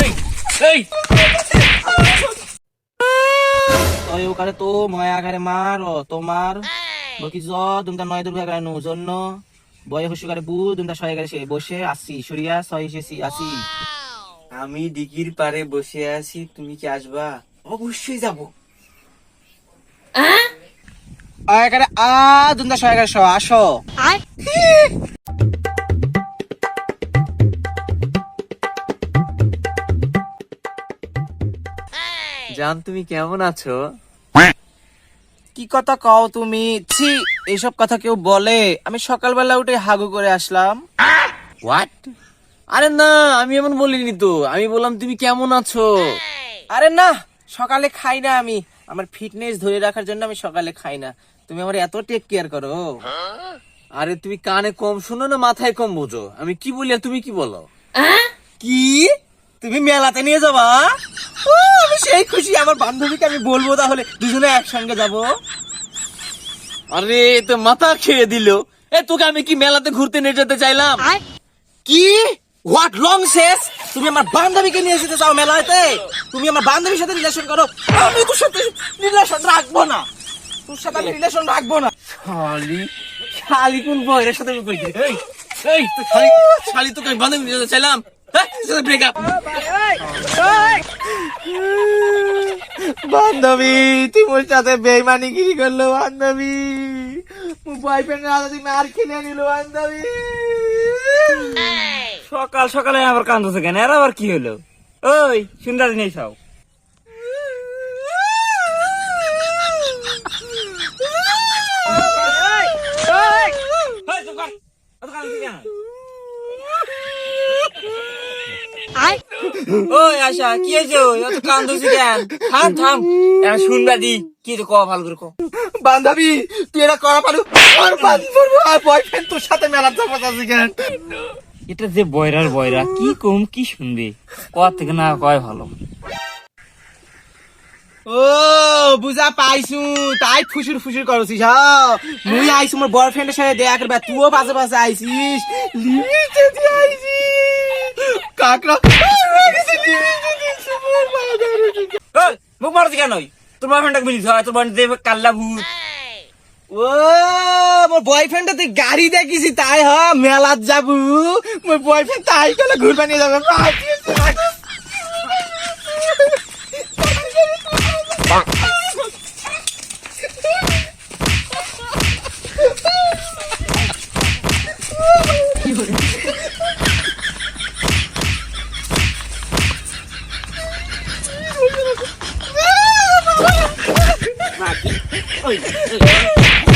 এই এই। তই ওকারে তো ময়া আকারে মার তোমার। বকি জ তুমটা নয় দুর্গা গায় নু জন্য। বয় হসু করে বু তুমটা ছয় গারে সে বসে আসি সরিয়া ছয় এসেছি আসি আমি দিঘির পারে বসে আছি তুমি কি আসবা? অবশ্যই যাব। আকারে আ তুমটা ছয় স আসো। জান তুমি কেমন আছো? কি কথা কও তুমি? ছি এইসব কথা কেউ বলে। আমি সকালবেলা উঠে হাগু করে আসলাম। হোয়াট আরে না আমি এমন বলিনি তো। আমি বললাম তুমি কেমন আছো? আরে না সকালে খাই না আমি। আমার ফিটনেস ধরে রাখার জন্য আমি সকালে খাই না। তুমি আমার এত টেক কেয়ার করো। আরে তুমি কানে কম শোনো না মাথায় কম বোঝো। আমি কি বলি আর তুমি কি বলো? কি? তুমি মেলাতে নিয়ে যাবা? আমি সেই খুশি আমার বান্ধবীকে আমি বলব তাহলে। দুজনে একসঙ্গে যাব। আরে তো মাথা খেয়ে দিল। এ তোকে আমি কি মেলাতে ঘুরতে নিয়ে যেতে চাইলাম? কি? হোয়াট লং শেষ তুমি আমার বান্ধবীকে নিয়ে যেতে চাও মেলাতে? তুমি আমার বান্ধবীর সাথে রিলেশন করো। আমি তোর সাথে রিলেশন রাখব না। তোর সাথে আমি রিলেশন রাখব না। শালি শালি কোন বয়রের সাথে আমি কইছি? এই এই তো শালি শালি তোকে আমি বান্ধবী নিয়ে যেতে চাইলাম। বান্ধবী তুই মোর সাথে বেইমানি গিরি করল বান্ধবী। মোর বয়ফ্রেন্ড রাজা তুই মার কিনে নিল বান্ধবী। সকাল সকালে আবার কান্দছে কেন? এর আবার কি হলো? ওই সুন্দর নেই সব ওই আশা কি হয়েছে এত কান্দছি কেন? থাম থাম। এখন শুনবা দি কি তো কওয়া ভালো করে কও। বান্ধবী তুই এটা করা পারু? আর বয়ফ্রেন্ড তোর সাথে মেলা চাপাত আছে কেন? এটা যে বয়রার বয়রা কি কম কি শুনবে? কয় থেকে না কয় ভালো। ও বুঝা পাইছু তাই ফুসুর ফুসুর করছিস হ্যাঁ মুই আইছি মোর বয়ফ্রেন্ডের সাথে দেখা করবা তুইও পাশে পাশে আইছিস। আইছিস। কাকড়া। মুখ মারছি কেন তোর বয়ফ্রেন্ডকে বলিস হয় তোর বয়ফ্রেন্ড দেবে কাল্লা ভূত। ও মোর তুই গাড়ি দেখিস, তাই হ মেলাত যাবু। মোর বয়ফ্রেন্ড তাই কলে ঘুরবা নিয়ে যাবে। ওই, ওই,